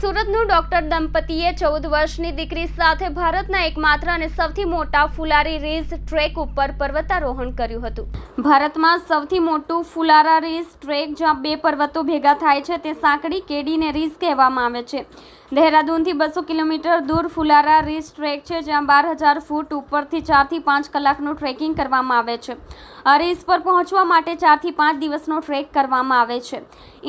સુરતનું ડોક્ટર દંપતીએ ચૌદ વર્ષની દીકરી સાથે ભારતના એકમાત્ર અને સૌથી મોટા ફુલારી રેસ ટ્રેક ઉપર પર્વતારોહણ કર્યું હતું. ભારતમાં સૌથી મોટું ફુલારા રેસ ટ્રેક જ્યાં બે પર્વતો ભેગા થાય છે તે સાંકડી કેડીને રીસ કહેવામાં આવે છે. દહેરાદૂનથી બસો કિલોમીટર દૂર ફુલારા રીસ ટ્રેક છે, જ્યાં બાર હજાર ફૂટ ઉપરથી ચારથી પાંચ કલાકનું ટ્રેકિંગ કરવામાં આવે છે. આ રેસ પર પહોંચવા માટે ચારથી પાંચ દિવસનો ટ્રેક કરવામાં આવે છે.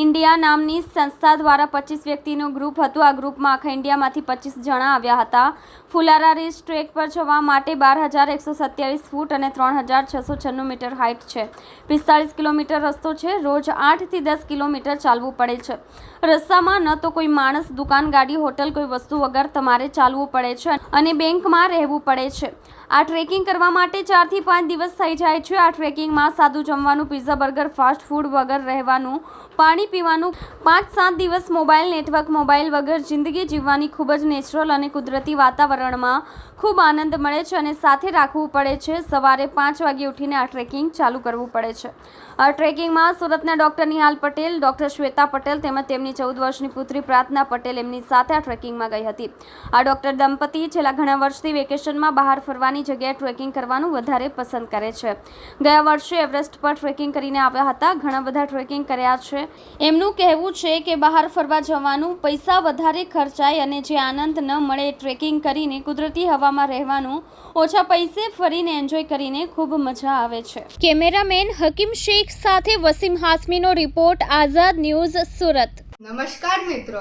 ઇન્ડિયા નામની સંસ્થા દ્વારા પચીસ વ્યક્તિનું ગ્રુપ હતું. આ ગ્રુપમાં આખા ઇન્ડિયામાંથી પચીસ જણા આવ્યા હતા. ફુલારા રેસ ટ્રેક પર જવા માટે બાર હજાર એકસો સત્યાવીસ ફૂટ અને ત્રણ હજાર છસો છન્નું મીટર હાઇટ છે. પિસ્તાળીસ કિલોમીટર રસ્તો છે. રોજ આઠથી દસ કિલોમીટર ચાલવું પડે છે. રસ્તામાં ન તો કોઈ માણસ દુકાન ગાડી હોટલ કોઈ વસ્તુ વગર તમારે ચાલવું પડે છે અને બેંકમાં રહેવું પડે છે. આ ટ્રેકિંગ કરવા માટે ચારથી પાંચ દિવસ થઈ જાય છે. આ ટ્રેકિંગમાં સાદું જમવાનું, પીઝા, બર્ગર, ફાસ્ટ ફૂડ વગર રહેવાનું, પાણી પીવાનું, પાંચ સાત દિવસ મોબાઈલ નેટવર્ક, મોબાઈલ વગર જિંદગી જીવવાની ખૂબ જ નેચરલ અને કુદરતી વાતાવરણમાં ખૂબ આનંદ મળે છે અને સાથે રાખવું પડે છે. સવારે પાંચ વાગે ઉઠીને આ ટ્રેકિંગ ચાલુ કરવું પડે છે. આ ટ્રેકિંગમાં સુરતના ડૉક્ટર નિહાલ પટેલ, ડૉક્ટર શ્વેતા પટેલ તેમજ તેમની ચૌદ વર્ષની પુત્રી પ્રાર્થના પટેલ એમની સાથે આ ટ્રેકિંગમાં ગઈ હતી. આ ડૉક્ટર દંપતી છેલ્લા ઘણા વર્ષથી વેકેશનમાં બહાર ફરવાની જગ્યાએ ટ્રેકિંગ કરવાનું વધારે પસંદ કરે છે. ગયા વર્ષે એવરેસ્ટ પર ટ્રેકિંગ કરીને આવ્યા હતા. ઘણા બધા ટ્રેકિંગ કર્યા છે. એમનું કહેવું છે કે બહાર ફરવા જવાનું પૈસા વધારે ખર્ચાય અને જે આનંદ ન મળે ટ્રેકિંગ કરીને કુદરતી હવામાં રહેવાનું, ઓછા પૈસે ફરીને એન્જોય કરીને ખૂબ મજા આવે છે. કેમેરામેન હકીમ શેખ સાથે વસીમ હાસમીનો રિપોર્ટ, આઝાદ ન્યૂઝ, સુરત. નમસ્કાર મિત્રો.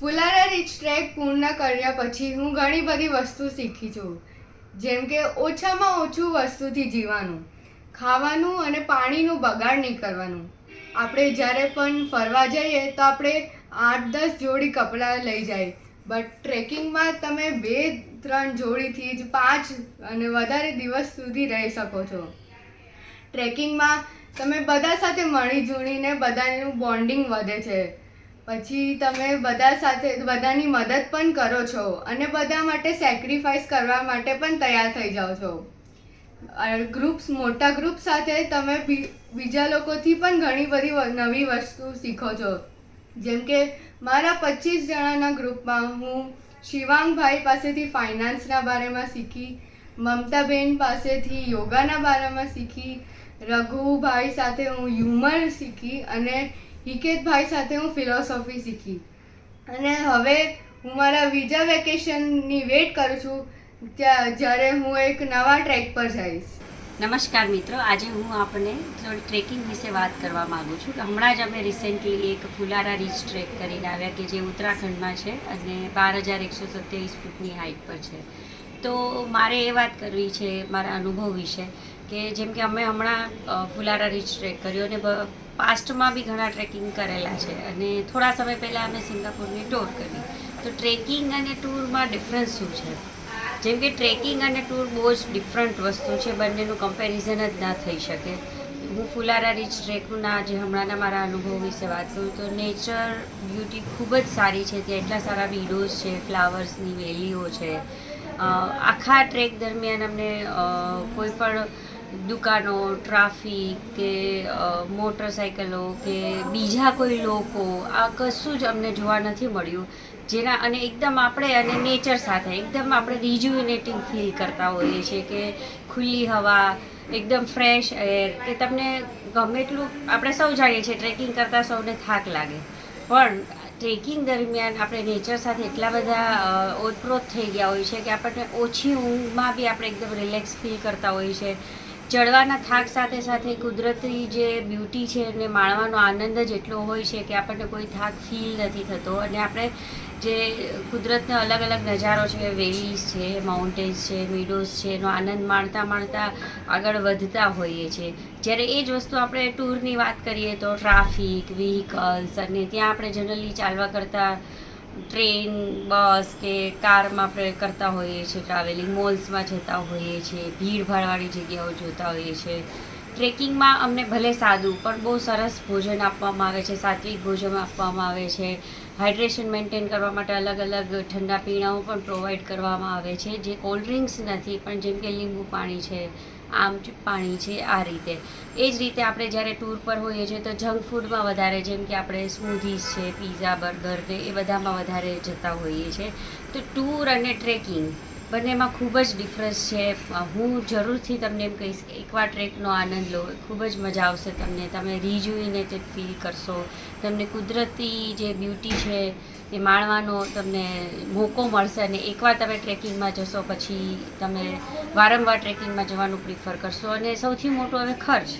ફુલારા રીચ ટ્રેક પૂર્ણ કર્યા પછી હું ઘણી બધી વસ્તુ શીખી છું. જેમ કે ઓછામાં ઓછું વસ્તુથી જીવવાનું ખાવાનું અને પાણીનું બગાડ નહીં કરવાનું. આપણે જ્યારે પણ ફરવા જઈએ તો આપણે આઠ દસ જોડી કપડાં લઈ જાય. બટ ટ્રેકિંગમાં તમે બે ત્રણ જોડીથી જ પાંચ અને વધારે દિવસ સુધી રહી શકો છો. ટ્રેકિંગમાં તમે બધા સાથે મળી જુણીને બધાનું બોન્ડિંગ વધે છે. પછી તમે બધા સાથે, બધાની મદદ પણ કરો છો અને બધા માટે સેક્રિફાઈસ કરવા માટે પણ તૈયાર થઈ જાઓ છો. ગ્રુપ્સ મોટા ગ્રુપ સાથે તમે બીજા લોકોથી પણ ઘણી બધી નવી વસ્તુ શીખો છો. જેમ કે મારા પચીસ જણાના ગ્રુપમાં હું શિવાંગભાઈ પાસેથી ફાઇનાન્સના બારેમાં શીખી, મમતાબેન પાસેથી યોગાના બારેમાં શીખી રઘુભાઈ સાથે હું હ્યુમર શીખી અને હિકેતભાઈ સાથે હું ફિલોસોફી શીખી. અને હવે હું મારા બીજા વેકેશનની વેટ કરું છું, ત્યાં જ્યારે હું એક નવા ટ્રેક પર જઈશ. નમસ્કાર મિત્રો, આજે હું આપણને થોડી ટ્રેકિંગ વિશે વાત કરવા માગું છું. હમણાં જ અમે રિસેન્ટલી એક ફુલારા રીચ ટ્રેક કરીને આવ્યા કે જે ઉત્તરાખંડમાં છે અને બાર હજાર એકસો સત્યાવીસ ફૂટની હાઇટ પર છે. તો મારે એ વાત કરવી છે, મારા અનુભવ વિશે, કે જેમ કે અમે હમણાં ફુલારા રીચ ટ્રેક કર્યો અને પાસ્ટમાં બી ઘણા ટ્રેકિંગ કરેલા છે. અને થોડા સમય પહેલાં અમે સિંગાપુરની ટૂર કરી. તો ટ્રેકિંગ અને ટૂરમાં ડિફરન્સ શું છે? જેમ કે ટ્રેકિંગ અને ટૂર બહુ જ ડિફરન્ટ વસ્તુ છે. બંનેનું કમ્પેરિઝન જ ના થઈ શકે. હું ફુલારા રીચ ટ્રેકના જે હમણાંના મારા અનુભવ વિશે વાત કરું તો નેચર બ્યુટી ખૂબ જ સારી છે. ત્યાં એટલા સારા વિડોઝ છે, ફ્લાવર્સની વેલીઓ છે. આખા ટ્રેક દરમિયાન અમને કોઈ પણ દુકાનો, ટ્રાફિક કે મોટરસાઇકલો કે બીજા કોઈ લોકો, આ કશું જ અમને જોવા નથી મળ્યું. જેના અને એકદમ આપણે અને નેચર સાથે, એકદમ આપણે રિજ્યુનેટિંગ ફીલ કરતા હોઈએ છીએ કે ખુલ્લી હવા, એકદમ ફ્રેશ એર કે તમને ગમે એટલું, આપણે સૌ જાણીએ છીએ ટ્રેકિંગ કરતાં સૌને થાક લાગે. પણ ટ્રેકિંગ દરમિયાન આપણે નેચર સાથે એટલા બધા ઓતપ્રોત થઈ ગયા હોય છે કે આપણને ઓછી ઊંઘમાં બી આપણે એકદમ રિલેક્સ ફીલ કરતા હોઈએ છીએ. ચડવાના થાક સાથે સાથે કુદરતી જે બ્યુટી છે એને માણવાનો આનંદ જ એટલો હોય છે કે આપણને કોઈ થાક ફીલ નથી થતો. અને આપણે જે કુદરતના અલગ અલગ નજારો છે વેલીસ છે માઉન્ટેન્સ છે મીડોઝ છે, એનો આનંદ માણતા માણતા આગળ વધતા હોઈએ છીએ જ્યારે એ જ વસ્તુ આપણે ટૂરની વાત કરીએ તો ટ્રાફિક વ્હીકલ્સ અને ત્યાં આપણે જનરલી ચાલવા કરતાં ટ્રેન, બસ કે કારમાં આપણે કરતા હોઈએ છીએ, ટ્રાવેલિંગ મોલ્સમાં જતા હોઈએ છીએ ભીડભાડવાળી જગ્યાઓ જોતા હોઈએ છીએ. ટ્રેકિંગમાં અમને ભલે સાદું, પણ બહુ સરસ ભોજન આપવામાં આવે છે, સાત્વિક ભોજન આપવામાં આવે છે. હાઇડ્રેશન મેન્ટેન કરવા માટે અલગ અલગ ઠંડા પીણાઓ પણ પ્રોવાઈડ કરવામાં આવે છે, જે કોલ્ડ ડ્રિંક્સ નથી, પણ જેમ કે લીંબુ પાણી છે આમ પાણી છે આ રીતે. એ જ રીતે આપણે જ્યારે ટૂર પર હોઈએ છીએ તો જંક ફૂડમાં વધારે જેમ કે આપણે સ્મૂધીઝ છે પીઝા બર્ગર ને એ બધામાં વધારે જતા હોઈએ છીએ. તો ટૂર અને ટ્રેકિંગ બંનેમાં ખૂબ જ ડિફરન્સ છે. હું જરૂરથી તમને એમ કહીશ કે એકવાર ટ્રેકનો આનંદ લો, ખૂબ જ મજા આવશે તમને. તમે રીજુઈને તે ફીલ કરશો. તમને કુદરતી જે બ્યુટી છે એ માણવાનો તમને મોકો મળશે અને એકવાર તમે ટ્રેકિંગમાં જશો, પછી તમે વારંવાર ટ્રેકિંગમાં જવાનું પ્રિફર કરશો. અને સૌથી મોટો હવે ખર્ચ.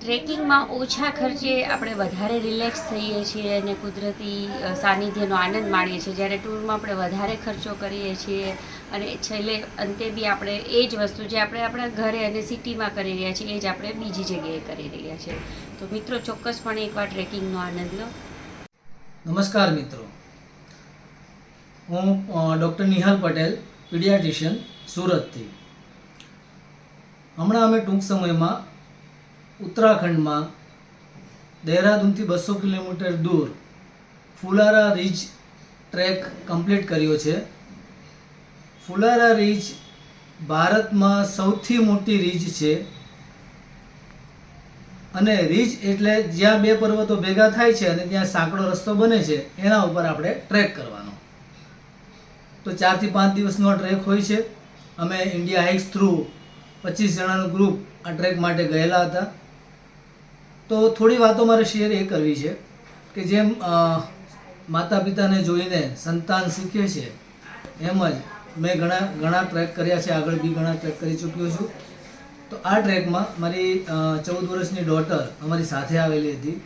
ટ્રેકિંગમાં ઓછા ખર્ચે આપણે વધારે રિલેક્સ થઈએ છીએ અને કુદરતી સાનિધ્યનો આનંદ માણીએ છીએ. જ્યારે ટૂરમાં આપણે વધારે ખર્ચો કરીએ છીએ અને છેલ્લે અંતે બી આપણે એ જ વસ્તુ જે આપણે આપણા ઘરે અને સિટીમાં કરી રહ્યા છીએ, એ જ આપણે બીજી જગ્યાએ કરી રહ્યા છીએ. તો મિત્રો, ચોક્કસપણે એકવાર ટ્રેકિંગનો આનંદ લો. નમસ્કાર મિત્રો. હું ડૉક્ટર નિહાલ પટેલ, પીડિયાટ્રિશિયન, સુરતથી. હમણાં અમે ટૂંક સમયમાં ઉત્તરાખંડમાં દહેરાદૂનથી બસો કિલોમીટર દૂર ફુલારા રીચ ટ્રેક કમ્પ્લીટ કર્યો છે. ફુલારા રીચ ભારતમાં સૌથી મોટી રીચ છે અને રીચ એટલે જ્યાં બે પર્વતો ભેગા થાય છે અને ત્યાં સાંકડો રસ્તો બને છે, એના ઉપર આપણે ટ્રેક કરવાનો. તો ચારથી પાંચ દિવસનો ટ્રેક હોય છે. અમે ઇન્ડિયા હાઇક્સ થ્રુ પચીસ જણાનું ગ્રુપ આ ટ્રેક માટે ગયેલા હતા. તો થોડી વાતો મારે શેર એ કરવી છે કે જેમ માતા પિતાને જોઈને સંતાન શીખે છે, એમ જ મેં ઘણા ઘણા ટ્રેક કર્યા છે. આગળ બી ઘણા ટ્રેક કરી ચૂક્યો છું. તો આ ટ્રેકમાં મારી ચૌદ વર્ષની ડોટર અમારી સાથે આવેલી હતી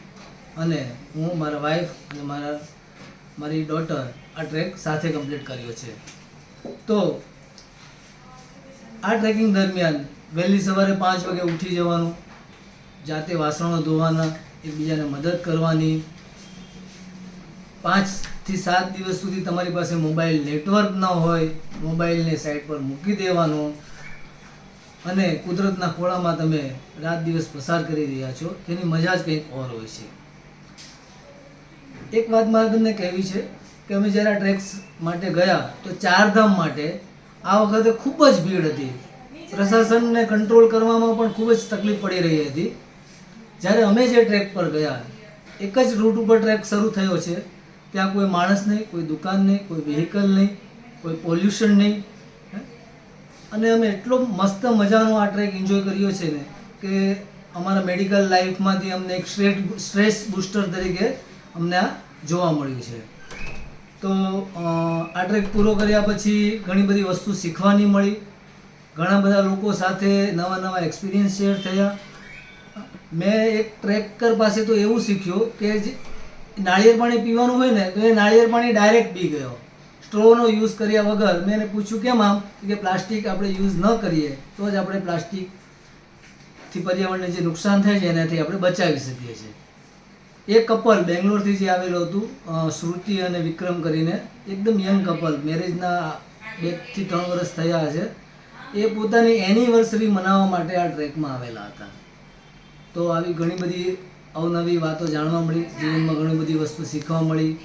અને હું, મારા વાઈફ અને મારા, મારી ડોટર આ ટ્રેક સાથે કમ્પ્લીટ કર્યો છે. તો આ ટ્રેકિંગ દરમિયાન વહેલી સવારે પાંચ વાગે ઉઠી જવાનું, જાતે વાસણો ધોવાના, એકબીજાને મદદ કરવાની. પાંચથી સાત દિવસ સુધી તમારી પાસે મોબાઈલ નેટવર્ક ન હોય, મોબાઈલને સાઈડ પર મૂકી દેવાનો. અને કુદરતના ખોળામાં તમે રાત દિવસ પસાર કરી રહ્યા છો, તેની મજા જ કંઈક ઓર હોય છે. એક વાત મારે તમને કહેવી છે કે અમે જ્યારે આ ટ્રેક્સ માટે ગયા, તો ચારધામ માટે આ વખતે ખૂબ જ ભીડ હતી. પ્રશાસનને કંટ્રોલ કરવામાં પણ ખૂબ જ તકલીફ પડી રહી હતી. જ્યારે અમે જે ટ્રેક પર ગયા, એક જ રૂટ ઉપર ટ્રેક શરૂ થયો છે. ત્યાં કોઈ માણસ નહીં, કોઈ દુકાન નહીં, કોઈ વ્હીકલ નહીં, કોઈ પોલ્યુશન નહીં? અને અમે એટલો મસ્ત મજાનો આ ટ્રેક એન્જોય કર્યો છે ને કે અમારા મેડિકલ લાઈફમાંથી અમને એક સ્ટ્રેટ સ્ટ્રેસ બૂસ્ટર તરીકે અમને આ જોવા મળ્યું છે. તો આ ટ્રેક પૂરો કર્યા પછી ઘણી બધી વસ્તુ શીખવાની મળી. ઘણા બધા લોકો સાથે નવા નવા એક્સપિરિયન્સ શેર થયા. મેં એક ટ્રેકર પાસે તો એવું શીખ્યું કે જે નાળિયેર પાણી પીવાનું હોય ને તો એ નાળિયેર પાણી ડાયરેક્ટ પી ગયો. સ્ટ્રોનો યુઝ કર્યા વગર મેં એને પૂછ્યું કેમ આમ? કે પ્લાસ્ટિક આપણે યુઝ ન કરીએ, તો જ આપણે પ્લાસ્ટિકથી પર્યાવરણને જે નુકસાન થાય છે, એનાથી આપણે બચાવી શકીએ છીએ. એ કપલ બેંગ્લોરથી જે આવેલું હતું શ્રુતિ અને વિક્રમ કરીને, એકદમ યંગ કપલ, મેરેજના બેથી ત્રણ વર્ષ થયા છે. એ પોતાની એનિવર્સરી મનાવવા માટે આ ટ્રેકમાં આવેલા હતા. તો આવી ઘણી બધી અવનવી વાતો જાણવા મળી, જીવનમાં ઘણી બધી વસ્તુ શીખવા મળી.